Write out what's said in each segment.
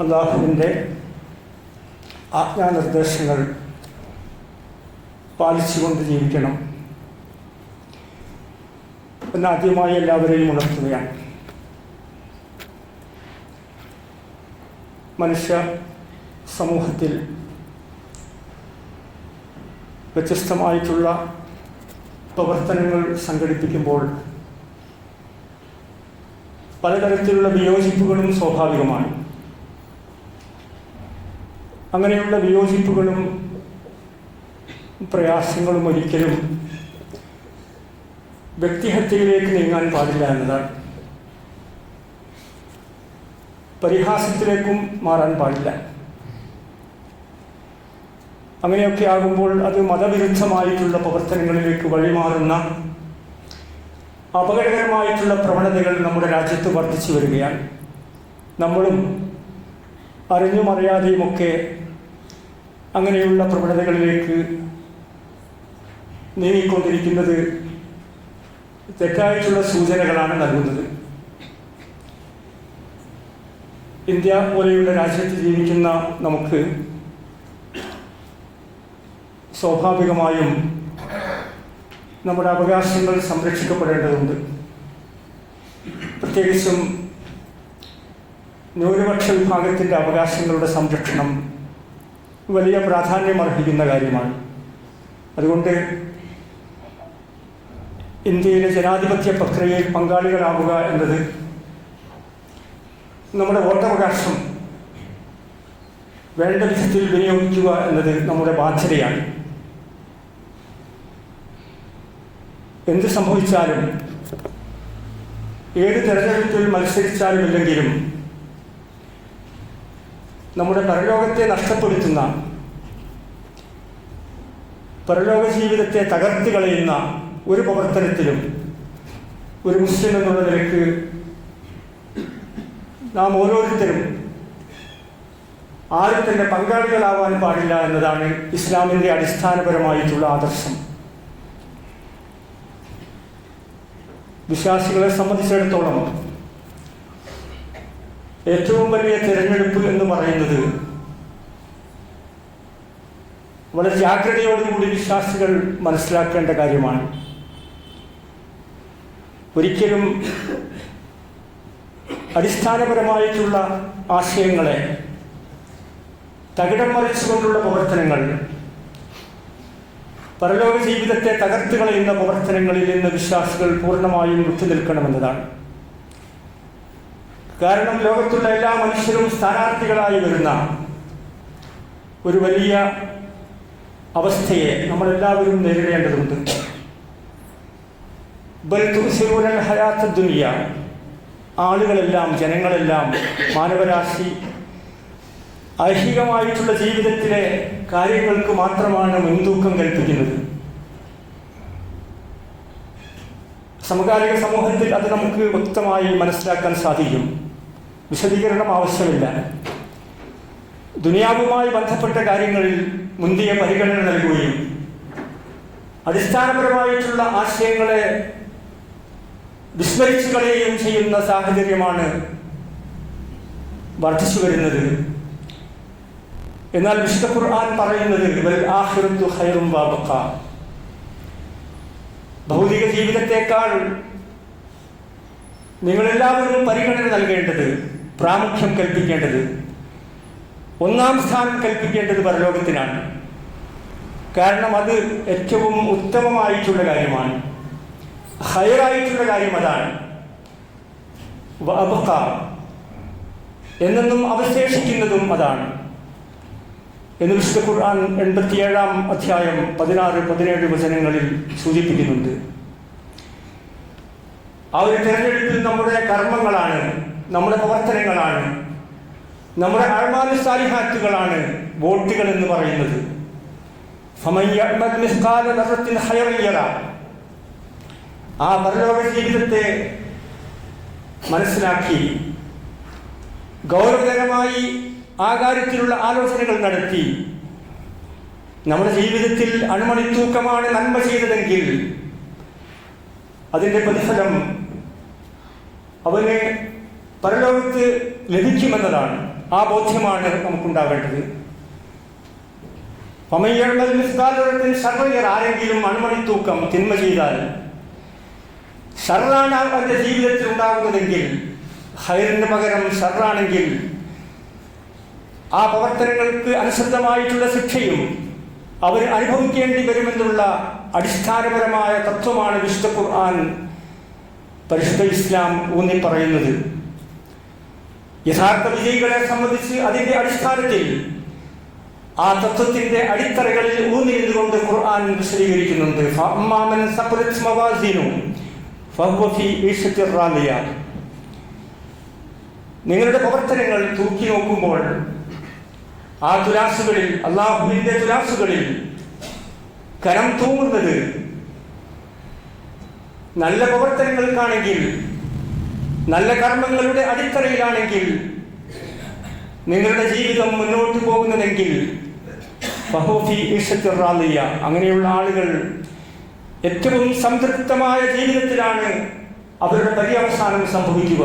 അള്ളാഹുവിന്റെ ആജ്ഞാനിർദ്ദേശങ്ങൾ പാലിച്ചുകൊണ്ട് ജീവിക്കണം. എന്നാദ്യമായി എല്ലാവരെയും ഉണർത്തുകയാണ്. മനുഷ്യ സമൂഹത്തിൽ വ്യത്യസ്തമായിട്ടുള്ള പ്രവർത്തനങ്ങൾ സംഘടിപ്പിക്കുമ്പോൾ പലതരത്തിലുള്ള വിയോജിപ്പുകളും സ്വാഭാവികമാണ്. അങ്ങനെയുള്ള വിയോജിപ്പുകളും പ്രയാസങ്ങളും ഒരിക്കലും വ്യക്തിഹത്യയിലേക്ക് നീങ്ങാൻ പാടില്ല എന്നതാണ്. പരിഹാസത്തിലേക്കും മാറാൻ പാടില്ല. അങ്ങനെയൊക്കെ ആകുമ്പോൾ അത് മതവിരുദ്ധമായിട്ടുള്ള പ്രവർത്തനങ്ങളിലേക്ക് വഴിമാറുന്ന അപകടകരമായിട്ടുള്ള പ്രവണതകൾ നമ്മുടെ രാജ്യത്ത് വർദ്ധിച്ചു വരികയാണ്. നമ്മളും അറിഞ്ഞും അറിയാതെയുമൊക്കെ അങ്ങനെയുള്ള പ്രവണതകളിലേക്ക് നീങ്ങിക്കൊണ്ടിരിക്കുന്നത് തെറ്റായിട്ടുള്ള സൂചനകളാണ് നൽകുന്നത്. ഇന്ത്യ പോലെയുള്ള രാജ്യത്ത് ജീവിക്കുന്ന നമുക്ക് സ്വാഭാവികമായും നമ്മുടെ അവകാശങ്ങൾ സംരക്ഷിക്കപ്പെടേണ്ടതുണ്ട്. പ്രത്യേകിച്ചും ന്യൂനപക്ഷ വിഭാഗത്തിന്റെ അവകാശങ്ങളുടെ സംരക്ഷണം വലിയ പ്രാധാന്യം അർഹിക്കുന്ന കാര്യമാണ്. അതുകൊണ്ട് ഇന്ത്യയിലെ ജനാധിപത്യ പ്രക്രിയയിൽ പങ്കാളികളാവുക എന്നത് നമ്മുടെ വോട്ടവകാശം വേണ്ട വിധത്തിൽ വിനിയോഗിക്കുക എന്നത് നമ്മുടെ ബാധ്യതയാണ്. എന്ത് സംഭവിച്ചാലും ഏത് തെരഞ്ഞെടുപ്പിൽ മത്സരിച്ചാലും ഇല്ലെങ്കിലും നമ്മുടെ പരലോകത്തെ നഷ്ടപ്പെടുത്തുന്ന പരലോക ജീവിതത്തെ തകർത്ത് കളയുന്ന ഒരു പ്രവർത്തനത്തിലും ഒരു മുസ്ലിം എന്നുള്ള നിലയ്ക്ക് നാം ഓരോരുത്തരും ആരും തന്നെ പങ്കാളികളാവാൻ പാടില്ല എന്നതാണ് ഇസ്ലാമിന്റെ അടിസ്ഥാനപരമായിട്ടുള്ള ആദർശം. വിശ്വാസികളെ സംബന്ധിച്ചിടത്തോളം ഏറ്റവും വലിയ തിരഞ്ഞെടുപ്പ് എന്ന് പറയുന്നത് വളരെ ജാഗ്രതയോടുകൂടി വിശ്വാസികൾ മനസ്സിലാക്കേണ്ട കാര്യമാണ്. ഒരിക്കലും അടിസ്ഥാനപരമായിട്ടുള്ള ആശയങ്ങളെ തകിടം മറിച്ചുകൊണ്ടുള്ള പ്രവർത്തനങ്ങൾ പരലോക ജീവിതത്തെ തകർത്തുകളയുന്ന പ്രവർത്തനങ്ങളിൽ നിന്ന് വിശ്വാസികൾ പൂർണമായും വിട്ടുനിൽക്കണമെന്നതാണ് കാരണം ലോകത്തുള്ള എല്ലാ മനുഷ്യരും സ്ഥാനാർത്ഥികളായി വരുന്ന ഒരു വലിയ അവസ്ഥയെ നമ്മളെല്ലാവരും നേരിടേണ്ടതുണ്ട്. ഹയാത്ത ദുനിയ. ആളുകളെല്ലാം ജനങ്ങളെല്ലാം മാനവരാശി ഐഹികമായിട്ടുള്ള ജീവിതത്തിലെ കാര്യങ്ങൾക്ക് മാത്രമാണ് മുൻതൂക്കം കൽപ്പിക്കുന്നത്. സമകാലിക സമൂഹത്തിൽ അത് നമുക്ക് വ്യക്തമായി മനസ്സിലാക്കാൻ സാധിക്കും. വിശദീകരണം ആവശ്യമില്ല. ദുനിയാവുമായി ബന്ധപ്പെട്ട കാര്യങ്ങളിൽ മുന്തിയ പരിഗണന നൽകുകയും അടിസ്ഥാനപരമായിട്ടുള്ള ആശയങ്ങളെ വിസ്മരിച്ചു കളയുകയും ചെയ്യുന്ന സാഹചര്യമാണ് വർദ്ധിച്ചു വരുന്നത്. എന്നാൽ വിശുദ്ധ ഖുർആൻ പറയുന്നത് ഭൗതിക ജീവിതത്തെക്കാൾ നിങ്ങളെല്ലാവരും പരിഗണന നൽകേണ്ടത് പ്രാമുഖ്യം കൽപ്പിക്കേണ്ടത് ഒന്നാം സ്ഥാനം കൽപ്പിക്കേണ്ടത് പരലോകത്തിനാണ്. കാരണം അത് ഏറ്റവും ഉത്തമമായിട്ടുള്ള കാര്യമാണ്. ഹയറായിട്ടുള്ള കാര്യം അതാണ്. എന്നെന്നും അവശേഷിക്കുന്നതും അതാണ്. എന്ന് വിശുദ്ധ ഖുർആൻ എൺപത്തിയേഴാം അധ്യായം പതിനാറ് പതിനേഴ് വചനങ്ങളിൽ സൂചിപ്പിക്കുന്നുണ്ട്. ഒരു തെരഞ്ഞെടുപ്പിൽ നമ്മുടെ കർമ്മങ്ങളാണ് നമ്മുടെ പ്രവർത്തനങ്ങളാണ്. നമ്മുടെ അഴ്മാന സാലിഹാറ്റുകളാണ് വോട്ടുകൾ എന്ന് പറയുന്നത്. ആ പരലോക ജീവിതത്തെ മനസ്സിലാക്കി ഗൗരവകരമായി ആ കാര്യത്തിലുള്ള ആലോചനകൾ നടത്തി. നമ്മുടെ ജീവിതത്തിൽ അണുമണിത്തൂക്കമാണ് നന്മ ചെയ്തതെങ്കിൽ അതിന്റെ പ്രതിഫലം അവന് പരലോകത്ത് ലഭിക്കുമെന്നതാണ് ആ ബോധ്യമാണ് നമുക്കുണ്ടാവേണ്ടത് പമയ്യത്തിൽ സർവയർ ആരെങ്കിലും അണുമണി തൂക്കം തിന്മ ചെയ്താൽ ഷർറാണ് അവന്റെ ജീവിതത്തിൽ ഉണ്ടാകുന്നതെങ്കിൽ ഹൈറിന് പകരം ഷർറാണെങ്കിൽ ആ പ്രവർത്തനങ്ങൾക്ക് അനുസൃതമായിട്ടുള്ള ശിക്ഷയും അവർ അനുഭവിക്കേണ്ടി വരുമെന്നുള്ള അടിസ്ഥാനപരമായ തത്വമാണ് വിശുദ്ധ ഖുർആൻ പരിശുദ്ധ ഇസ്ലാം ഊന്നി പറയുന്നത് യഥാർത്ഥ വിജയികളെ സംബന്ധിച്ച് അതിന്റെ അടിസ്ഥാനത്തിൽ ആ തത്വത്തിന്റെ അടിത്തറകളിൽ ഊന്നിരുന്നുകൊണ്ട് ഖുർആൻ വിശദീകരിക്കുന്നുണ്ട്. നിങ്ങളുടെ പ്രവർത്തനങ്ങൾ തൂക്കി നോക്കുമ്പോൾ ആ തുലാസുകളിൽ അള്ളാഹുവിന്റെ തുലാസുകളിൽ കരം തൂങ്ങുന്നത് നല്ല പ്രവർത്തനങ്ങൾക്കാണെങ്കിൽ നല്ല കർമ്മങ്ങളുടെ അടിത്തറയിലാണെങ്കിൽ നിങ്ങളുടെ ജീവിതം മുന്നോട്ട് പോകുന്നതെങ്കിൽ അങ്ങനെയുള്ള ആളുകൾ ഏറ്റവും സംതൃപ്തമായ ജീവിതത്തിലാണ് അവരുടെ പര്യവസാനം സംഭവിക്കുക.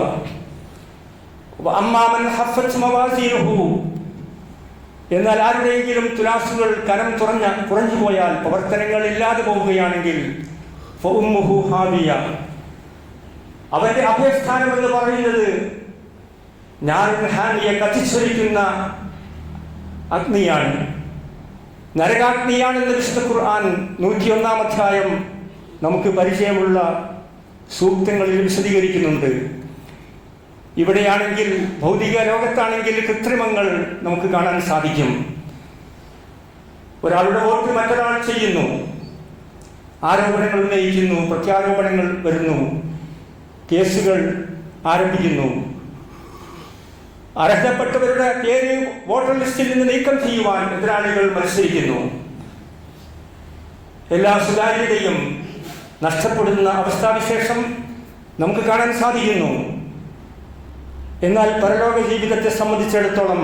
അമ്മാമൻ എന്നാൽ ആരുടെയെങ്കിലും തുലാസുകൾ കരം തുറഞ്ഞ കുറഞ്ഞു പോയാൽ പ്രവർത്തനങ്ങൾ ഇല്ലാതെ പോവുകയാണെങ്കിൽ അവന്റെ അഭയസ്ഥാനം എന്ന് പറയുന്നത് ഞാൻ ഹാനിയെ കത്തിച്ചൊരിക്കുന്ന അഗ്നിയാണ്. നരകാഗ്നിയാണെന്ന് വിശുദ്ധ ഖുർആൻ നൂറ്റിയൊന്നാം അധ്യായം നമുക്ക് പരിചയമുള്ള സൂക്തങ്ങളിൽ വിശദീകരിക്കുന്നുണ്ട്. ഇവിടെയാണെങ്കിൽ ഭൗതിക ലോകത്താണെങ്കിൽ കൃത്രിമങ്ങൾ നമുക്ക് കാണാൻ സാധിക്കും. ഒരാളുടെ വോട്ട് മറ്റൊരാൾ ചെയ്യുന്നു. ആരോപണങ്ങൾ ഉന്നയിക്കുന്നു പ്രത്യാരോപണങ്ങൾ വരുന്നു. കേസുകൾ ആരംഭിക്കുന്നു. അർഹതപ്പെട്ടവരുടെ പേര് വോട്ടർ ലിസ്റ്റിൽ നിന്ന് നീക്കം ചെയ്യുവാൻ എതിരാളികൾ മത്സരിക്കുന്നു. എല്ലാ സുതാര്യതയും നഷ്ടപ്പെടുന്ന അവസ്ഥാവിശേഷം നമുക്ക് കാണാൻ സാധിക്കുന്നു. എന്നാൽ പരലോക ജീവിതത്തെ സംബന്ധിച്ചിടത്തോളം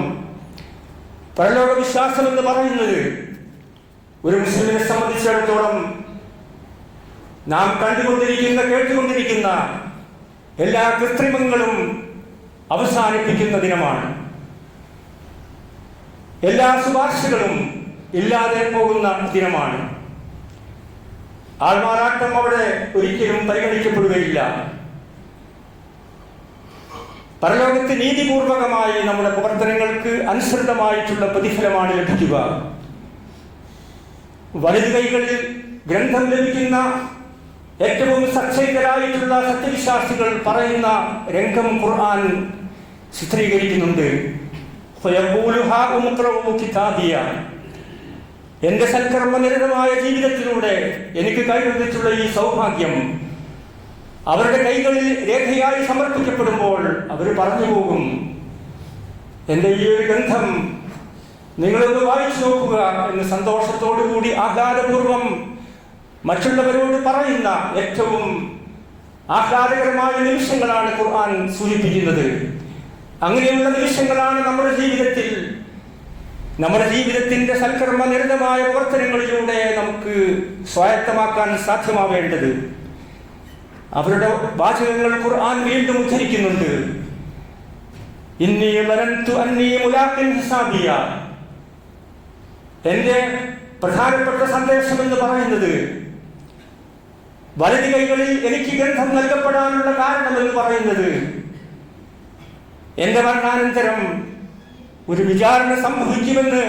പരലോക വിശ്വാസം എന്ന് പറയുന്നത് ഒരു മുസ്ലിമിനെ സംബന്ധിച്ചിടത്തോളം നാം കണ്ടുകൊണ്ടിരിക്കുന്ന കേട്ടുകൊണ്ടിരിക്കുന്ന എല്ലാ കൃത്രിമങ്ങളും അവസാനിപ്പിക്കുന്ന ദിനമാണ്. എല്ലാ ശുപാർശകളും ഇല്ലാതെ പോകുന്ന ദിനമാണ്. ആൾമാറാട്ടം അവിടെ ഒരിക്കലും പരിഗണിക്കപ്പെടുകയില്ല. പരലോകത്ത് നീതിപൂർവകമായി നമ്മുടെ പ്രവർത്തനങ്ങൾക്ക് അനുസൃതമായിട്ടുള്ള പ്രതിഫലമാണ് ലഭിക്കുക. വലതു കൈകളിൽ ഗ്രന്ഥം ലഭിക്കുന്ന ഏറ്റവും സച്ചരിതരായിട്ടുള്ള സത്യവിശ്വാസികൾ പറയുന്ന രംഗം ഖുർആൻ ചിത്രീകരിക്കുന്നുണ്ട്. എന്റെ സൽക്കർമ്മനിരതമായ ജീവിതത്തിലൂടെ എനിക്ക് കൈവന്നിട്ടുള്ള ഈ സൗഭാഗ്യം. അവരുടെ കൈകളിൽ രേഖയായി സമർപ്പിക്കപ്പെടുമ്പോൾ അവർ പറഞ്ഞു പോകും. എന്റെ ഈ ഒരു ഗ്രന്ഥം നിങ്ങളൊന്ന് വായിച്ചു നോക്കുക എന്ന് സന്തോഷത്തോടു കൂടി ആഹ്ലാദപൂർവം മറ്റുള്ളവരോട് പറയുന്ന ഏറ്റവും ആഹ്ലാദകരമായ നിമിഷങ്ങളാണ് ഖുർആൻ സൂചിപ്പിക്കുന്നത്. അങ്ങനെയുള്ള നിമിഷങ്ങളാണ് നമ്മുടെ ജീവിതത്തിൽ. നമ്മുടെ ജീവിതത്തിന്റെ സൽക്കർമ്മ നിരതമായ പ്രവർത്തനങ്ങളിലൂടെ നമുക്ക് സ്വായത്തമാക്കാൻ സാധ്യമാവേണ്ടത്. അവരുടെ വാചകങ്ങൾ ഖുർആൻ വീണ്ടും ഉദ്ധരിക്കുന്നുണ്ട്. എന്റെ പ്രധാനപ്പെട്ട സന്ദേശം എന്ന് പറയുന്നത് വലതി കൈകളിൽ എനിക്ക് ഗ്രന്ഥം നൽകപ്പെടാനുള്ള കാരണം എന്ന് പറയുന്നത് എന്റെ മരണാനന്തരം ഒരു വിചാരണ സംഭവിക്കുമെന്ന്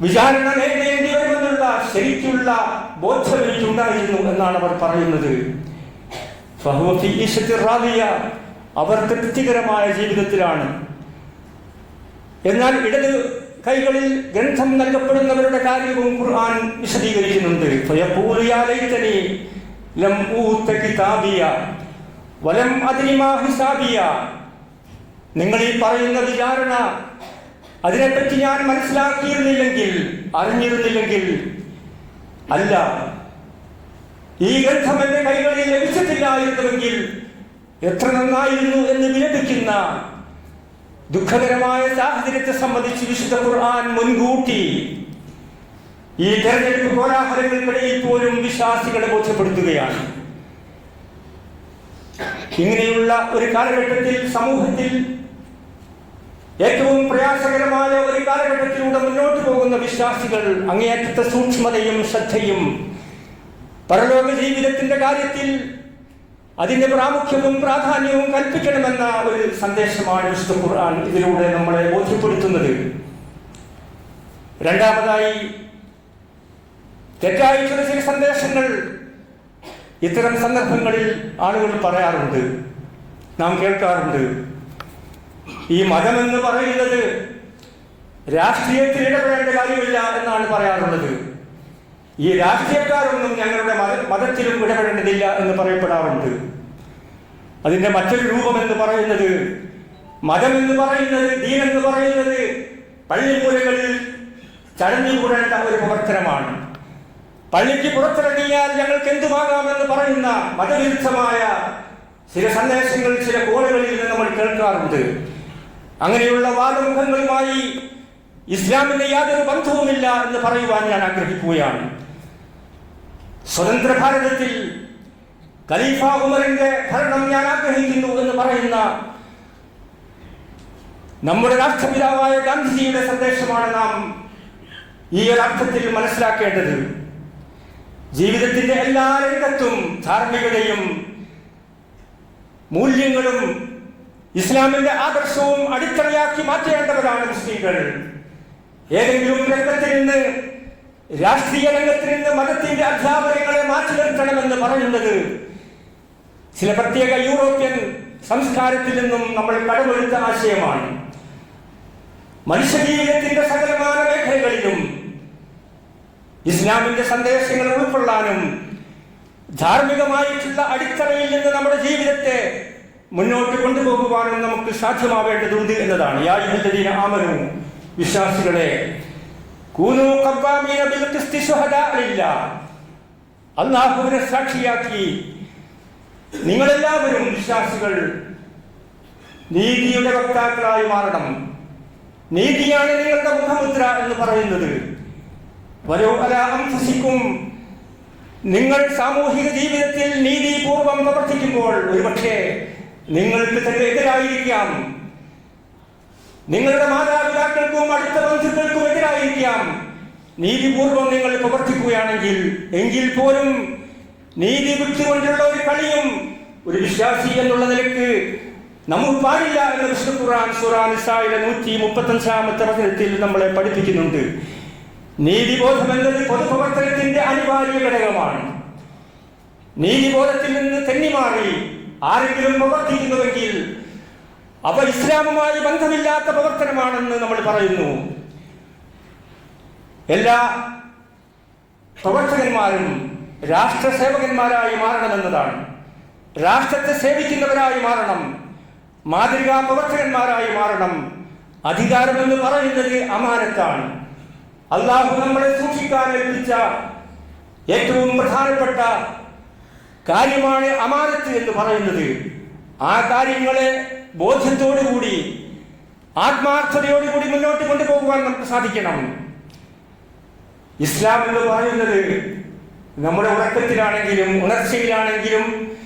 വിചാരണ നേരിടേണ്ടി വരുമെന്നുള്ള ശരിക്കുള്ള ബോധ്യം എനിക്കുണ്ടായിരുന്നു എന്നാണ് അവർ പറയുന്നത്. അവർ തൃപ്തികരമായ ജീവിതത്തിലാണ് എന്നാൽ ഇടത് കൈകളിൽ ഗ്രന്ഥം നൽകപ്പെടുന്നവരുടെ കാര്യവും ഖുർആൻ വിശദീകരിക്കുന്നുണ്ട്. കിതാബിയ വലം ഹിസാബിയ. നിങ്ങൾ ഈ പറയുന്ന വിചാരണ അതിനെപ്പറ്റി ഞാൻ മനസ്സിലാക്കിയിരുന്നില്ലെങ്കിൽ അറിഞ്ഞിരുന്നില്ലെങ്കിൽ അല്ല. ഈ ഗ്രന്ഥം എന്റെ കൈകളിൽ ലഭിച്ചിട്ടില്ലായിരുന്നുവെങ്കിൽ എത്ര നന്നായിരുന്നു എന്ന് വിലപിക്കുന്ന ദുഃഖകരമായ സാഹചര്യത്തെ സംബന്ധിച്ച് വിശുദ്ധ ഖുർആൻ മുൻകൂട്ടി ഈ തെരഞ്ഞെടുപ്പ് കോലാഹലങ്ങൾക്കിടയിൽ പോലും വിശ്വാസികളെ ബോധ്യപ്പെടുത്തുകയാണ്. ഇങ്ങനെയുള്ള ഒരു കാലഘട്ടത്തിൽ സമൂഹത്തിൽ ഏറ്റവും പ്രയാസകരമായ ഒരു കാലഘട്ടത്തിലൂടെ മുന്നോട്ട് പോകുന്ന വിശ്വാസികൾ അങ്ങേയറ്റത്തെ സൂക്ഷ്മതയും ശ്രദ്ധയും പരലോക ജീവിതത്തിന്റെ കാര്യത്തിൽ അതിന്റെ പ്രാമുഖ്യവും പ്രാധാന്യവും കൽപ്പിക്കണമെന്ന ഒരു സന്ദേശമാണ് വിശുദ്ധ ഖുർആൻ ഇതിലൂടെ നമ്മളെ ബോധ്യപ്പെടുത്തുന്നത്. രണ്ടാമതായി തെറ്റായ ചില ചില സന്ദേശങ്ങൾ ഇത്തരം സന്ദർഭങ്ങളിൽ ആളുകൾ പറയാറുണ്ട്. നാം കേൾക്കാറുണ്ട്. ഈ മതമെന്ന് പറയുന്നത് രാഷ്ട്രീയത്തിൽ ഇടപെടേണ്ട കാര്യമില്ല എന്നാണ് പറയാറുള്ളത്. ഈ രാഷ്ട്രീയക്കാരൊന്നും ഞങ്ങളുടെ മത മതത്തിലും ഇടപെടേണ്ടതില്ല എന്ന് പറയപ്പെടാറുണ്ട്. അതിന്റെ മറ്റൊരു രൂപം എന്ന് പറയുന്നത് മതം എന്ന് പറയുന്നത് ദീൻ എന്ന് പറയുന്നത് പള്ളിമൂലകളിൽ ചടഞ്ഞു കൂടേണ്ട ഒരു പ്രവർത്തനമാണ്. പള്ളിക്ക് പുറത്തിറങ്ങിയാൽ ഞങ്ങൾക്ക് എന്തുമാകാമെന്ന് പറയുന്ന മതവിരുദ്ധമായ ചില സന്ദേശങ്ങൾ ചില കോളുകളിൽ നിന്ന് നമ്മൾ കേൾക്കാറുണ്ട്. അങ്ങനെയുള്ള വാദമുഖങ്ങളുമായി ഇസ്ലാമിന് യാതൊരു ബന്ധവുമില്ല എന്ന് പറയുവാൻ ഞാൻ ആഗ്രഹിക്കുകയാണ്. സ്വതന്ത്ര ഭാരതത്തിൽ ഖലീഫ ഉമറിന്റെ ഭരണം ഞാൻ ആഗ്രഹിക്കുന്നു എന്ന് പറയുന്ന നമ്മുടെ രാഷ്ട്രപിതാവായ ഗാന്ധിജിയുടെ സന്ദേശമാണ് നാം ഈ ഒരർത്ഥത്തിൽ മനസ്സിലാക്കേണ്ടത്. ജീവിതത്തിന്റെ എല്ലാ രംഗത്തും ധാർമ്മികതയും മൂല്യങ്ങളും ഇസ്ലാമിന്റെ ആദർശവും അടിത്തറയാക്കി മാറ്റേണ്ടവരാണ് മുസ്ലിങ്ങൾ ഏതെങ്കിലും രംഗത്തിൽ നിന്ന് രാഷ്ട്രീയ രംഗത്തിൽ നിന്ന് മതത്തിന്റെ അധ്യാപനങ്ങളെ മാറ്റി നിർത്തണമെന്ന് പറയുന്നത് ചില പ്രത്യേക യൂറോപ്യൻ സംസ്കാരത്തിൽ നിന്നും നമ്മൾ കടമെടുത്ത ആശയമാണ്. മനുഷ്യജീവിതത്തിന്റെ സകലമായ മേഖലകളിലും ഇസ്ലാമിന്റെ സന്ദേശങ്ങൾ ഉൾക്കൊള്ളാനും ധാർമ്മികമായിട്ടുള്ള അടിത്തറയിൽ നിന്ന് നമ്മുടെ ജീവിതത്തെ മുന്നോട്ട് കൊണ്ടുപോകുവാനും നമുക്ക് സാധ്യമാവേണ്ടതുണ്ട് എന്നതാണ്. യാജുദ്ദീന ആമനവും വിശ്വാസികളെ അല്ലാഹുവിനെ സാക്ഷിയാക്കി. നിങ്ങളെല്ലാവരും വിശ്വാസികൾ. നീതിയുടെ വക്താക്കളായി മാറണം. നീതിയാണ് നിങ്ങളുടെ മുഖമുദ്ര എന്ന് പറയുന്നത്. വരോ അല അംഫുസിക്കും. നിങ്ങൾ സാമൂഹിക ജീവിതത്തിൽ നീതിപൂർവം പ്രവർത്തിക്കുമ്പോൾ ഒരുപക്ഷെ നിങ്ങൾക്ക് തന്നെ എതിരായിരിക്കാം. നിങ്ങളുടെ മാതാപിതാക്കൾക്കും അടുത്ത ബന്ധുക്കൾക്കും എതിരായിരിക്കാം. നീതിപൂർവം നിങ്ങൾ പ്രവർത്തിക്കുകയാണെങ്കിൽ എങ്കിൽ പോലും നീതി വിട്ടുകൊണ്ടുള്ള ഒരു കളിയും ഒരു വിശ്വാസി എന്നുള്ള നിലയ്ക്ക് നമ്മൾ പാടില്ല എന്ന് വിഷ്ണു ഖുർആൻ സുറാൻ ഇസായിലെ നൂറ്റി മുപ്പത്തഞ്ചാമത്തെ വചനത്തിൽ നമ്മളെ പഠിപ്പിക്കുന്നുണ്ട്. നീതിബോധം എന്നത് പൊതുപ്രവർത്തനത്തിന്റെ അനിവാര്യ ഘടകമാണ്. നീതിബോധത്തിൽ നിന്ന് തെന്നിമാറി ആരെങ്കിലും പ്രവർത്തിക്കുന്നുവെങ്കിൽ അവ ഇസ്ലാമുമായി ബന്ധമില്ലാത്ത പ്രവർത്തനമാണെന്ന് നമ്മൾ പറയുന്നു. എല്ലാ പ്രവർത്തകന്മാരും രാഷ്ട്ര സേവകന്മാരായി മാറണമെന്നതാണ്. രാഷ്ട്രത്തെ സേവിക്കുന്നവരായി മാറണം. മാതൃകാ പ്രവർത്തകന്മാരായി മാറണം. അധികാരമെന്ന് പറയുന്നത് അമാനത്താണ്. അള്ളാഹു നമ്മളെ സൂക്ഷിക്കാൻ ഏൽപ്പിച്ച ഏറ്റവും പ്രധാനപ്പെട്ട കാര്യമാണ് അമാനത്ത് എന്ന് പറയുന്നത്. ആ കാര്യങ്ങളെ ബോധ്യത്തോടുകൂടി ആത്മാർത്ഥതയോടുകൂടി മുന്നോട്ട് കൊണ്ടുപോകുവാൻ നമുക്ക് സാധിക്കണം. ഇസ്ലാം എന്ന് പറയുന്നത് നമ്മുടെ ഉറക്കത്തിലാണെങ്കിലും ഉണർച്ചയിലാണെങ്കിലും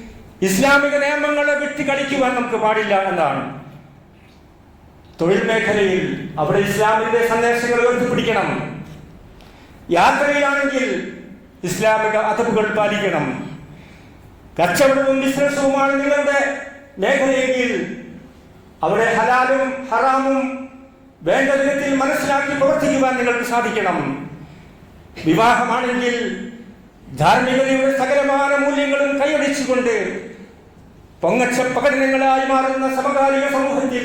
ഇസ്ലാമിക നിയമങ്ങളെ വിട്ട് കളിക്കുവാൻ നമുക്ക് പാടില്ല എന്നാണ്. തൊഴിൽ മേഖലയിൽ അവിടെ ഇസ്ലാമിന്റെ സന്ദേശങ്ങൾ ഉയർത്തിപ്പിടിക്കണം. യാത്രയിലാണെങ്കിൽ ഇസ്ലാമിക അതവുകൾ പാലിക്കണം. കച്ചവടവും ബിസിനസ്സുമാണ് നിങ്ങളുടെ മേഖലയെങ്കിൽ അവിടെ ഹലാലും ഹറാമും വേണ്ട വിധത്തിൽ മനസ്സിലാക്കി പ്രവർത്തിക്കുവാൻ നിങ്ങൾക്ക് സാധിക്കണം. വിവാഹമാണെങ്കിൽ ധാർമ്മികതയുടെ സകലമായ മൂല്യങ്ങളും കൈയടിച്ചുകൊണ്ട് പൊങ്ങച്ച പ്രകടനങ്ങളായി മാറുന്ന സമകാലിക സമൂഹത്തിൽ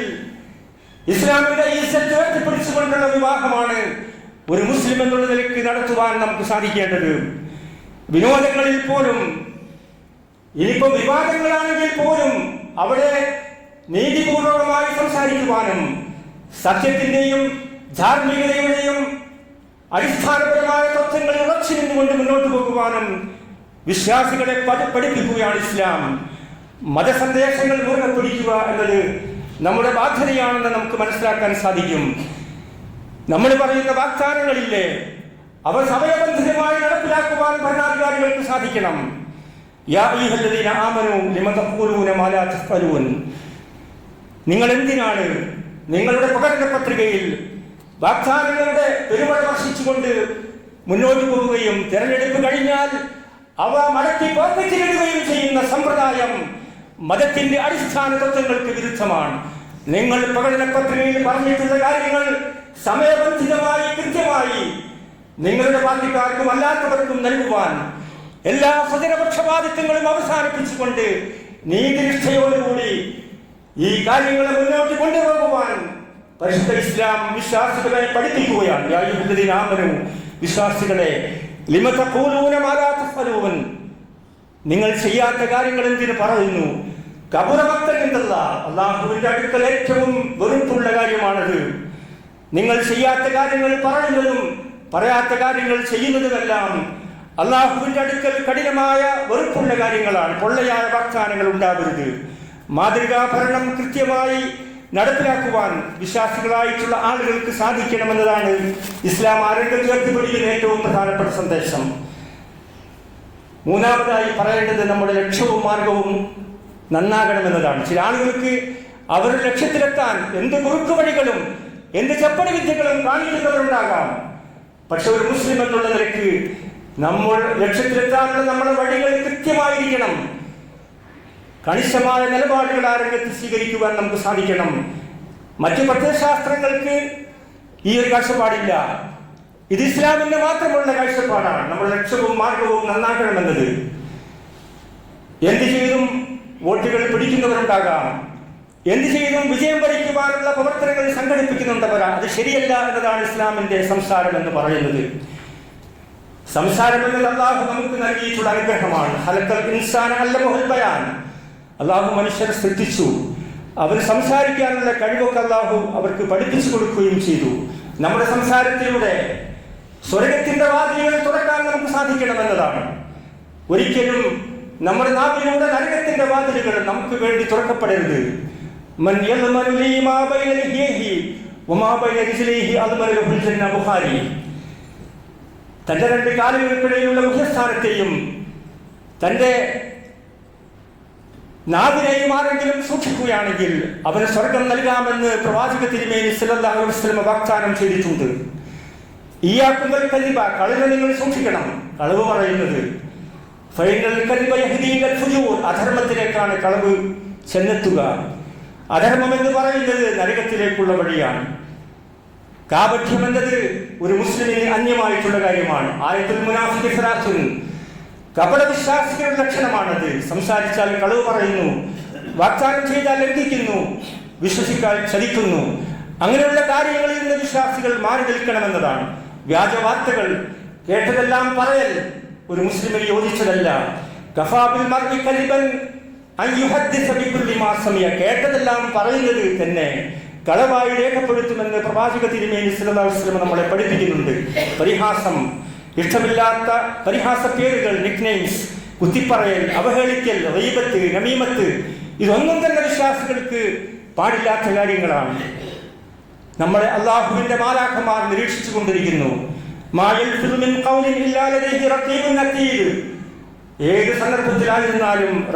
ഇസ്ലാമിന്റെ ഈ സെറ്റ് ഉയർത്തിപ്പിടിച്ചുകൊണ്ടുള്ള വിവാഹമാണ് ഒരു മുസ്ലിം എന്നുള്ള നിലയ്ക്ക് നടത്തുവാൻ നമുക്ക് സാധിക്കേണ്ടത്. വിനോദങ്ങളിൽ പോലും ഇനിയിപ്പോ വിവാദങ്ങളാണെങ്കിൽ പോലും അവിടെ നീതിപൂർവകമായി സംസാരിക്കുവാനും സത്യത്തിന്റെയും ധാർമ്മികതയുടെയും അടിസ്ഥാനപരമായ തത്വങ്ങളിൽ ഉറച്ചു നിന്നുകൊണ്ട് മുന്നോട്ട് പോകുവാനും വിശ്വാസികളെ പഠി- പഠിപ്പിക്കുകയാണ് ഇസ്ലാം. മതസന്ദേശങ്ങൾ മുറുകെ പിടിക്കുക എന്നത് നമ്മുടെ ബാധ്യതയാണെന്ന് നമുക്ക് മനസ്സിലാക്കാൻ സാധിക്കും. നമ്മൾ പറയുന്ന വാഗ്ദാനങ്ങളില്ലേ? അവ സമയബന്ധിതമായി നടപ്പിലാക്കുവാൻ ഭരണാധികാരികൾക്ക് സാധിക്കണം. നിങ്ങൾ എന്തിനാണ് നിങ്ങളുടെ പ്രകടന പത്രികയിൽ വാഗ്ദാനങ്ങളുടെ പെരുമഴ വർഷിച്ചുകൊണ്ട് മുന്നോട്ട് പോവുകയും തെരഞ്ഞെടുപ്പ് കഴിഞ്ഞാൽ അവ മടക്കി പോക്കറ്റിലിടുകയും ചെയ്യുന്ന സമ്പ്രദായം മതത്തിന്റെ അടിസ്ഥാന തത്വങ്ങൾക്ക് വിരുദ്ധമാണ്. നിങ്ങൾ പ്രകടന പത്രികയിൽ പറഞ്ഞിട്ടുള്ള കാര്യങ്ങൾ സമയബന്ധിതമായി കൃത്യമായി നിങ്ങളുടെ പാർട്ടിക്കാർക്കും അല്ലാത്തവർക്കും നൽകുവാൻ എല്ലാ സ്വജനപക്ഷപാതിത്വങ്ങളും അവസാനിപ്പിച്ചുകൊണ്ട് നീതിനിഷ്ഠയോടുകൂടി ഈ കാര്യങ്ങളെ മുന്നോട്ട് കൊണ്ടുപോകുവാൻ പരിശുദ്ധ ഇസ്ലാം വിശ്വാസികളെ പഠിപ്പിക്കുകയാണ്. യാ അയ്യുഹല്ലദീന ആമനൂ വിശ്വാസികളെ ലിമ തഖൂലൂന മാ നിങ്ങൾ ചെയ്യാത്ത കാര്യങ്ങൾ എന്തിന് പറയുന്നു? കപുരഭക്തരുണ്ടല്ല അള്ളാഹുവിന്റെ അടുക്കൽ ഏറ്റവും വെറുപ്പുള്ള കാര്യമാണത്. നിങ്ങൾ ചെയ്യാത്ത കാര്യങ്ങൾ പറയുന്നതും പറയാത്ത കാര്യങ്ങൾ ചെയ്യുന്നതുമെല്ലാം അള്ളാഹുവിന്റെ അടുക്കൽ കഠിനമായ വെറുപ്പുള്ള കാര്യങ്ങളാണ്. പൊള്ളയായ വാഗ്ദാനങ്ങൾ ഉണ്ടാകരുത് മാതൃകാ ഭരണം കൃത്യമായി നടപ്പിലാക്കുവാൻ വിശ്വാസികളായിട്ടുള്ള ആളുകൾക്ക് സാധിക്കണമെന്നതാണ് ഇസ്ലാം ആരോഗ്യം ഉയർത്തിപ്പിടിക്കുന്ന ഏറ്റവും പ്രധാനപ്പെട്ട സന്ദേശം. മൂന്നാമതായി പറയേണ്ടത് നമ്മുടെ ലക്ഷ്യവും മാർഗവും നന്നാകണമെന്നതാണ്. ചില ആളുകൾക്ക് അവരുടെ ലക്ഷ്യത്തിലെത്താൻ എന്ത് കുറുക്കു വഴികളും എന്ത് ചപ്പടി വിദ്യകളും കാണിക്കുന്നവരുണ്ടാകാം പക്ഷെ ഒരു മുസ്ലിം എന്നുള്ള നിലയ്ക്ക് നമ്മൾ ലക്ഷ്യത്തിലെത്താനുള്ള നമ്മുടെ വഴികൾ കൃത്യമായിരിക്കണം. കണിശമായ നിലപാടുകൾ ആ സ്വീകരിക്കുവാൻ നമുക്ക് സാധിക്കണം. മറ്റ് പ്രത്യയശാസ്ത്രങ്ങൾക്ക് ഈ ഒരു കാഴ്ചപ്പാടില്ല. ഇത് ഇസ്ലാമിന്റെ മാത്രമുള്ള കാഴ്ചപ്പാടാണ്. നമ്മുടെ ലക്ഷ്യവും മാർഗവും നന്നാക്കണമെന്നത്. എന്ത് ചെയ്തും വോട്ടുകൾ പിടിക്കുന്നവരുണ്ടാകാം. എന്ത് ചെയ്തും വിജയം വരിക്കുവാനുള്ള പ്രവർത്തനങ്ങൾ സംഘടിപ്പിക്കുന്നുണ്ടവരാ. അത് ശരിയല്ല എന്നതാണ് ഇസ്ലാമിന്റെ സംസാരം എന്ന് പറയുന്നത്. സംസാരം എന്നത് അള്ളാഹു നമുക്ക് നൽകിയിട്ടുള്ള അനുഗ്രഹമാണ്. ഹലക്കൽ ഇൻസാൻ അല്ല ബയാൻ. അള്ളാഹു മനുഷ്യരെ സൃഷ്ടിച്ചു. അവർ സംസാരിക്കാനുള്ള കഴിവൊക്കെ അള്ളാഹു അവർക്ക് പഠിപ്പിച്ചു കൊടുക്കുകയും ചെയ്തു. നമ്മുടെ സംസാരത്തിലൂടെ സ്വർഗത്തിന്റെ വാതിലുകൾ തുറക്കാൻ നമുക്ക് സാധിക്കണമെന്നതാണ്. ഒരിക്കലും നമ്മുടെ നാവിലൂടെ നരകത്തിന്റെ വാതിലുകൾ നമുക്ക് വേണ്ടി തുറക്കപ്പെടരുത്. മൻ തന്റെ രണ്ട് കാലുകൾക്കിടയിലുള്ള മുഖ്യസ്ഥാനത്തെയും തന്റെ നാവിനെയും ആരെങ്കിലും സൂക്ഷിക്കുകയാണെങ്കിൽ അവന് സ്വർഗം നൽകാമെന്ന് പ്രവാചക തിരുമേനി സല്ലല്ലാഹു അലൈഹി വസല്ലം വാഗ്ദാനം ചെയ്തിട്ടുണ്ട്. ഈ ഈയാക്കുമ്പോൾ കലിബ കളവ് നിങ്ങൾ സൂക്ഷിക്കണം. കളവ് പറയുന്നത് ഫൈനൽ കലിബ അധർമ്മത്തിലേക്കാണ് കളവ് ചെന്നെത്തുക. അധർമ്മം എന്ന് പറയുന്നത് നരകത്തിലേക്കുള്ള വഴിയാണ്. കാപഠ്യം എന്നത് ഒരു മുസ്ലിമിന് അന്യമായിട്ടുള്ള കാര്യമാണ്. ആയത്തിൽ മുനാഫിഖ് കപടവിശ്വാസികളുടെ കപട വിശ്വാസികളുടെ ലക്ഷണമാണത്. സംസാരിച്ചാൽ കളവ് പറയുന്നു. വാഗ്ദാനം ചെയ്താൽ ലംഘിക്കുന്നു. വിശ്വസിക്കാൻ ചതിക്കുന്നു. അങ്ങനെയുള്ള കാര്യങ്ങളിൽ നിന്ന് വിശ്വാസികൾ മാറി നിൽക്കണമെന്നതാണ്. വ്യാജ വാർത്തകൾ കേട്ടതെല്ലാം പറയൽ ഒരു മുസ്ലിമിന് യോജിച്ചതല്ല. കഫാബിൽ കേട്ടതെല്ലാം പറയുന്നത് തന്നെ കളവായി രേഖപ്പെടുത്തുമെന്ന് പ്രവാചക തിരുമേനി വസല്ലം നമ്മളെ പഠിപ്പിക്കുന്നുണ്ട്. പരിഹാസം. ഇഷ്ടമില്ലാത്ത പരിഹാസ പേരുകൾ നിക്നെയിംസ് കുത്തിപ്പറയൽ അവഹേളിക്കൽ റീബത്ത് നമീമത്ത് ഇതൊന്നും തന്നെ വിശ്വാസികൾക്ക് പാടില്ലാത്ത കാര്യങ്ങളാണ്. നമ്മളെ അള്ളാഹുവിന്റെ മാലാഖമാർ നിരീക്ഷിച്ചു കൊണ്ടിരിക്കുന്നു. ഏത് സന്ദർഭത്തിലായിരുന്നാലും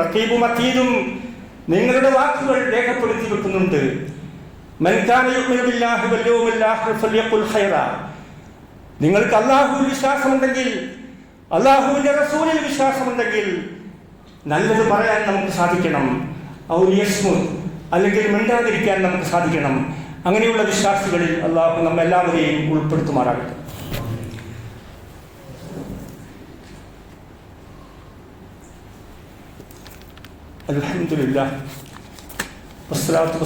നിങ്ങളുടെ വാക്കുകൾ രേഖപ്പെടുത്തി വെക്കുന്നുണ്ട്. മൻ കാന യുഅ്മിനു ബില്ലാഹി വൽ യൗമിൽ ആഖിർ ഫൽയഖുൽ ഖൈറ. നിങ്ങൾക്ക് അള്ളാഹുവിൽ വിശ്വാസമുണ്ടെങ്കിൽ അള്ളാഹുവിന്റെ റസൂലിൽ വിശ്വാസമുണ്ടെങ്കിൽ നല്ലത് പറയാൻ നമുക്ക് സാധിക്കണം. ഔലിയസ്മു അല്ലെങ്കിൽ മിണ്ടാതിരിക്കാൻ നമുക്ക് സാധിക്കണം. അങ്ങനെയുള്ള വിശ്വാസികളിൽ അള്ളാഹു നമ്മെല്ലാവരെയും ഉൾപ്പെടുത്തുമാറാകട്ടെ. അൽഹംദുലില്ലാ വസ്സലാത്തു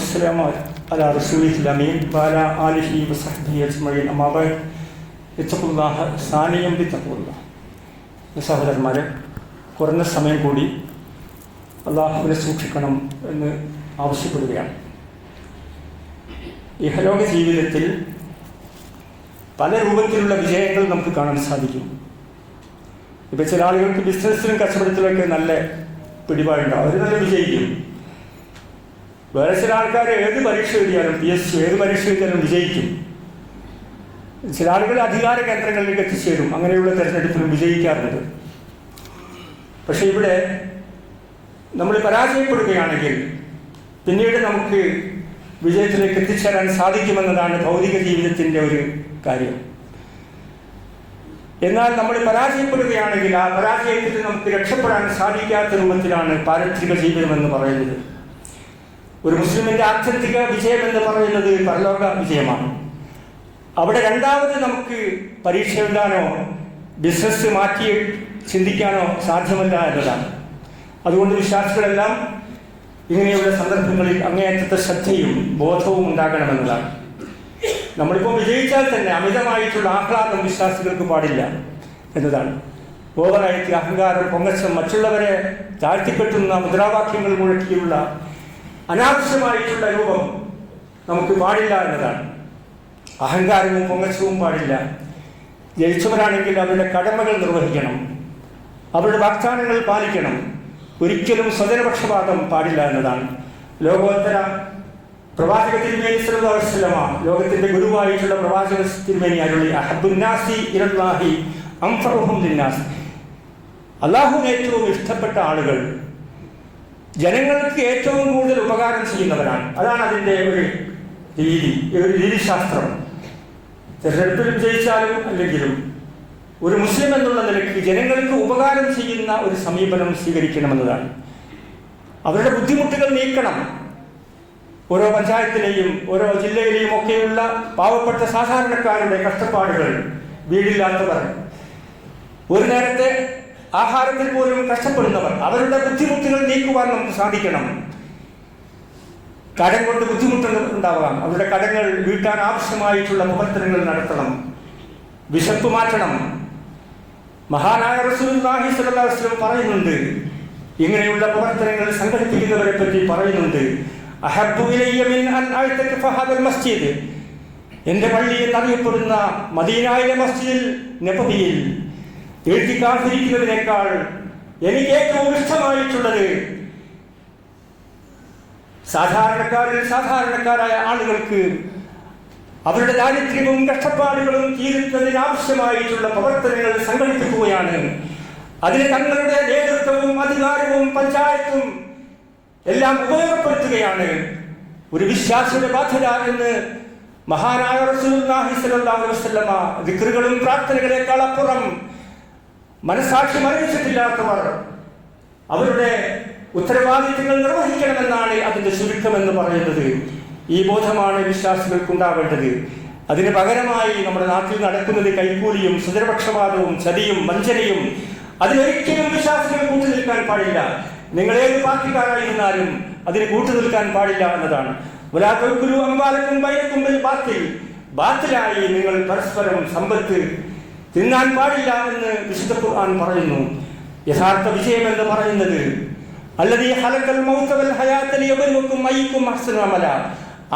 അലാ റസൂലിഹിൽ അമീൻ വഅലാ ആലിഹി വസഹ്ബിഹി അജ്മഈൻ അമ്മാ ബഅദ് ഇത്തഖുല്ലാഹ സാനിയം ബിത്തഖുല്ലാഹ് സഹോദരന്മാരെ കുറഞ്ഞ സമയം കൂടി അള്ളാഹുവിനെ സൂക്ഷിക്കണം എന്ന് ആവശ്യപ്പെടുകയാണ്. ഇഹലോക ജീവിതത്തിൽ പല രൂപത്തിലുള്ള വിജയങ്ങൾ നമുക്ക് കാണാൻ സാധിക്കും. ഇപ്പം ചില ആളുകൾക്ക് ബിസിനസ്സിലും കച്ചവടത്തിലൊക്കെ നല്ല പിടിപാടുണ്ടാവും. അവർ നല്ല വിജയിക്കും. വേറെ ചില ആൾക്കാർ ഏത് പരീക്ഷ എഴുതിയാലും പി എസ് ഏത് പരീക്ഷ എഴുതിയാലും വിജയിക്കും. ചില ആളുകൾ അധികാര കേന്ദ്രങ്ങളിലേക്ക് എത്തിച്ചേരും. അങ്ങനെയുള്ള തെരഞ്ഞെടുപ്പിലും വിജയിക്കാറുണ്ട്. പക്ഷേ ഇവിടെ നമ്മൾ പരാജയപ്പെടുകയാണെങ്കിൽ പിന്നീട് നമുക്ക് വിജയത്തിലേക്ക് എത്തിച്ചേരാൻ സാധിക്കുമെന്നതാണ് ഭൗതിക ജീവിതത്തിന്റെ ഒരു കാര്യം. എന്നാൽ നമ്മൾ പരാജയപ്പെടുകയാണെങ്കിൽ ആ പരാജയത്തിൽ നമുക്ക് രക്ഷപ്പെടാൻ സാധിക്കാത്ത രൂപത്തിലാണ് പാരത്രിക ജീവിതം എന്ന് പറയുന്നത്. ഒരു മുസ്ലിമിന്റെ ആത്യന്തിക വിജയം എന്ന് പറയുന്നത് പരലോക വിജയമാണ്. അവിടെ രണ്ടാമത് നമുക്ക് പരീക്ഷ എഴുതാനോ ബിസിനസ് മാറ്റി ചിന്തിക്കാനോ സാധ്യമല്ല എന്നതാണ്. അതുകൊണ്ട് വിശ്വാസികളെല്ലാം ഇങ്ങനെയുള്ള സന്ദർഭങ്ങളിൽ അങ്ങേയറ്റത്തെ ശ്രദ്ധയും ബോധവും ഉണ്ടാകണമെന്നതാണ്. നമ്മളിപ്പോൾ വിജയിച്ചാൽ തന്നെ അമിതമായിട്ടുള്ള ആഹ്ലാദം വിശ്വാസികൾക്ക് പാടില്ല എന്നതാണ്. ഓവറായിട്ട് അഹങ്കാരം പൊങ്ങച്ചം മറ്റുള്ളവരെ താഴ്ത്തിക്കെട്ടുന്ന മുദ്രാവാക്യങ്ങൾ മുഴക്കിയുള്ള അനാവശ്യമായിട്ടുള്ള രൂപം നമുക്ക് പാടില്ല എന്നതാണ്. അഹങ്കാരവും പൊങ്ങച്ചവും പാടില്ല. ജയിച്ചവരാണെങ്കിൽ അവരുടെ കടമകൾ നിർവഹിക്കണം. അവരുടെ വാഗ്ദാനങ്ങൾ പാലിക്കണം. ഒരിക്കലും സ്വജനപക്ഷപാതം പാടില്ല എന്നതാണ്. ലോകോത്തര പ്രവാചക തിരുമേനി സല്ലല്ലാഹു ലോകത്തിന്റെ ഗുരുവായിട്ടുള്ള പ്രവാചക തിരുമേനി അരുളി അഹബുന്നാസി ഇലല്ലാഹി അംഫറുഹും അള്ളാഹു ഏറ്റവും ഇഷ്ടപ്പെട്ട ആളുകൾ ജനങ്ങൾക്ക് ഏറ്റവും കൂടുതൽ ഉപകാരം ചെയ്യുന്നവരാണ്. അതാണ് അതിന്റെ ഒരു രീതി ഒരു രീതിശാസ്ത്രം. തെരഞ്ഞെടുപ്പിൽ വിജയിച്ചാലും അല്ലെങ്കിലും ഒരു മുസ്ലിം എന്നുള്ള നിലയ്ക്ക് ജനങ്ങൾക്ക് ഉപകാരം ചെയ്യുന്ന ഒരു സമീപനം സ്വീകരിക്കണമെന്നതാണ്. അവരുടെ ബുദ്ധിമുട്ടുകൾ നീക്കണം. ഓരോ പഞ്ചായത്തിലെയും ഓരോ ജില്ലയിലെയും ഒക്കെയുള്ള പാവപ്പെട്ട സാധാരണക്കാരുടെ കഷ്ടപ്പാടുകൾ വീടില്ലാത്തവർ. ഒരു നേരത്തെ ആഹാരത്തിൽ പോലും കഷ്ടപ്പെടുന്നവർ അവരുടെ ബുദ്ധിമുട്ടുകൾ നീക്കുവാൻ നമുക്ക് സാധിക്കണം. കടം കൊണ്ട് ബുദ്ധിമുട്ടുകൾ ഉണ്ടാവാം അവരുടെ കടങ്ങൾ വീട്ടാൻ ആവശ്യമായിട്ടുള്ള പ്രവർത്തനങ്ങൾ നടത്തണം. വിശപ്പ് മാറ്റണം. മഹാനായ വസല്ലം പറയുന്നുണ്ട് ഇങ്ങനെയുള്ള പ്രവർത്തനങ്ങൾ സംഘടിപ്പിക്കുന്നവരെ പറ്റി പറയുന്നുണ്ട് മസ്ജിദ്. എന്റെ പള്ളി എന്നറിയപ്പെടുന്ന മദീനായിലെ മസ്ജിദിൽ നബവിയിൽ എഴുതിക്കാത്തിരിക്കുന്നതിനേക്കാൾ എനിക്ക് ഏറ്റവും ഇഷ്ടമായിട്ടുള്ളത് സാധാരണക്കാരിൽ സാധാരണക്കാരായ ആളുകൾക്ക് അവരുടെ ദാരിദ്ര്യവും കഷ്ടപ്പാടുകളും തീരുന്നതിന് ആവശ്യമായിട്ടുള്ള പ്രവർത്തനങ്ങൾ സംഘടിപ്പിക്കുകയാണ്. അതിന് തങ്ങളുടെ നേതൃത്വവും അധികാരവും പഞ്ചായത്തും എല്ലാം ഉപയോഗപ്പെടുത്തുകയാണ്. ഒരു വിശ്വാസിയുടെ ബാധ്യത എന്ന് മഹാനായ റസൂൽ സ്വല്ലല്ലാഹു അലൈഹി വസല്ലമ ദിക്റുകളും പ്രാർത്ഥനകളെക്കാൾ അപ്പുറം മനസാക്ഷി മരവിച്ചിട്ടില്ലാത്തവർ അവരുടെ ഉത്തരവാദിത്തങ്ങൾ നിർവഹിക്കണമെന്നാണ് അതിന്റെ ചുരുക്കം എന്ന് പറയുന്നത്. ഈ ബോധമാണ് വിശ്വാസികൾക്ക് ഉണ്ടാവേണ്ടത് അതിന് പകരമായി നമ്മുടെ നാട്ടിൽ നടക്കുന്നത് കൈക്കൂലിയും സുതരപക്ഷപാതവും ചതിയും വഞ്ചനയും അതിനൊരിക്കലും വിശ്വാസികൾ കൂട്ടു നിൽക്കാൻ പാടില്ല. നിങ്ങൾ ഏത് പാർട്ടിക്കാരായിരുന്നാലും അതിന് കൂട്ടു നിൽക്കാൻ പാടില്ല എന്നതാണ്. ഒരാൾക്കൊരു അമ്പാലക്കും ബൈനക്കുമ്പിൽ ബാത്തിൽ. ബാത്തിലായി നിങ്ങൾ പരസ്പരം സമ്പത്ത് തിന്നാൻ പാടില്ല എന്ന് വിശുദ്ധ ഖുർആൻ പറയുന്നു. യഥാർത്ഥ വിജയം എന്ന് പറയുന്നത്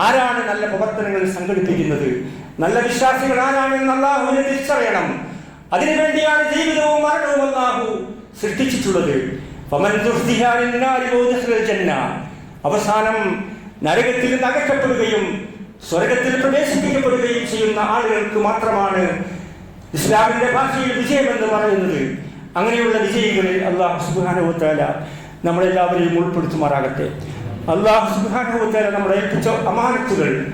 ആരാണ് നല്ല പ്രവർത്തനങ്ങൾ സംഘടിപ്പിക്കുന്നത്? നല്ല വിശ്വാസികൾ ആരാണെന്ന് അള്ളാഹുവിനെ തിരിച്ചറിയണം. അതിനുവേണ്ടിയാണ് ജീവിതവും മരണവും അള്ളാഹു സൃഷ്ടിച്ചിട്ടുള്ളത്. അവസാനം നരകത്തിൽ നിന്ന് അകറ്റപ്പെടുകയും സ്വർഗത്തിൽ പ്രവേശിപ്പിക്കപ്പെടുകയും ചെയ്യുന്ന ആളുകൾക്ക് മാത്രമാണ് ഇസ്ലാമിന്റെ ഭാഷയിൽ വിജയം എന്ന് പറയുന്നത് അങ്ങനെയുള്ള വിജയികളിൽ അള്ളാഹു സുബാനുഭവത്താല നമ്മളെല്ലാവരെയും ഉൾപ്പെടുത്തുമാറാകട്ടെ. അള്ളാഹു സുബാനുഭവത്താല നമ്മളെ ഏൽപ്പിച്ച അമാനത്തുകൾ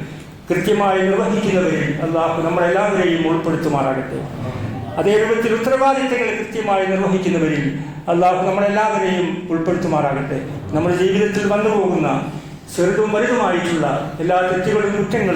കൃത്യമായി നിർവഹിക്കുന്നവരിൽ അള്ളാഹു നമ്മളെല്ലാവരെയും ഉൾപ്പെടുത്തുമാറാകട്ടെ. അതേ രൂപത്തിൽ ഉത്തരവാദിത്തങ്ങൾ കൃത്യമായി നിർവഹിക്കുന്നവരിൽ അള്ളാഹു നമ്മളെല്ലാവരെയും ഉൾപ്പെടുത്തുമാറാകട്ടെ. നമ്മുടെ ജീവിതത്തിൽ വന്നു പോകുന്ന ചെറുതും വലുതുമായിട്ടുള്ള എല്ലാ തെറ്റുകളും കുറ്റങ്ങളും